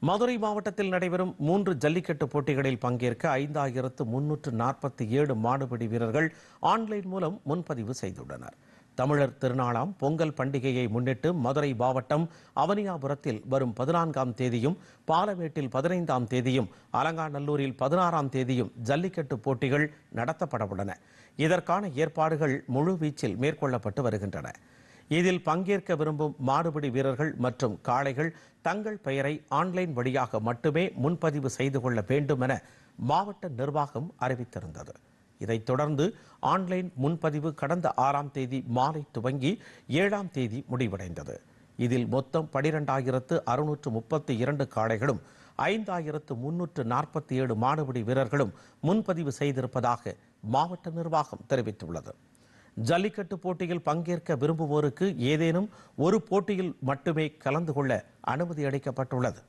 மதுரை மாவட்டத்தில் நடைபெறும் மூன்று ஜல்லிக்கட்டு போட்டிகளில் பங்கேற்க ஐந்தாயிரத்து முன்னூற்று நாற்பத்தி ஏழு மாடுபிடி வீரர்கள் ஆன்லைன் மூலம் முன்பதிவு செய்துள்ளனர். தமிழர் திருநாளாம் பொங்கல் பண்டிகையை முன்னிட்டு மதுரை மாவட்டம் அவனியாபுரத்தில் வரும் பதினான்காம் தேதியும் பாலமேட்டில் பதினைந்தாம் தேதியும் அலங்காநல்லூரில் பதினாறாம் தேதியும் ஜல்லிக்கட்டு போட்டிகள் நடத்தப்பட உள்ளன. இதற்கான ஏற்பாடுகள் முழுவீச்சில் மேற்கொள்ளப்பட்டு வருகின்றன. இதில் பங்கேற்க விரும்பும் மாடுபிடி வீரர்கள் மற்றும் காளைகள் தங்கள் பெயரை ஆன்லைன் வழியாக மட்டுமே முன்பதிவு செய்து கொள்ள வேண்டும் என மாவட்ட நிர்வாகம் அறிவித்திருந்தது. இதைத் தொடர்ந்து ஆன்லைன் முன்பதிவு கடந்த ஆறாம் தேதி மாலை துவங்கி ஏழாம் தேதி முடிவடைந்தது. இதில் மொத்தம் பனிரெண்டாயிரத்து அறுநூற்று முப்பத்தி இரண்டு காளைகளும் ஐந்தாயிரத்து முன்னூற்று நாற்பத்தி ஏழு மாடுபிடி வீரர்களும் முன்பதிவு செய்திருப்பதாக மாவட்ட நிர்வாகம் தெரிவித்துள்ளது. ஜல்லிக்கட்டு போட்டியில் பங்கேற்க விரும்புவோருக்கு ஏதேனும் ஒரு போட்டியில் மட்டுமே கலந்து கொள்ள அனுமதி அளிக்கப்பட்டுள்ளது.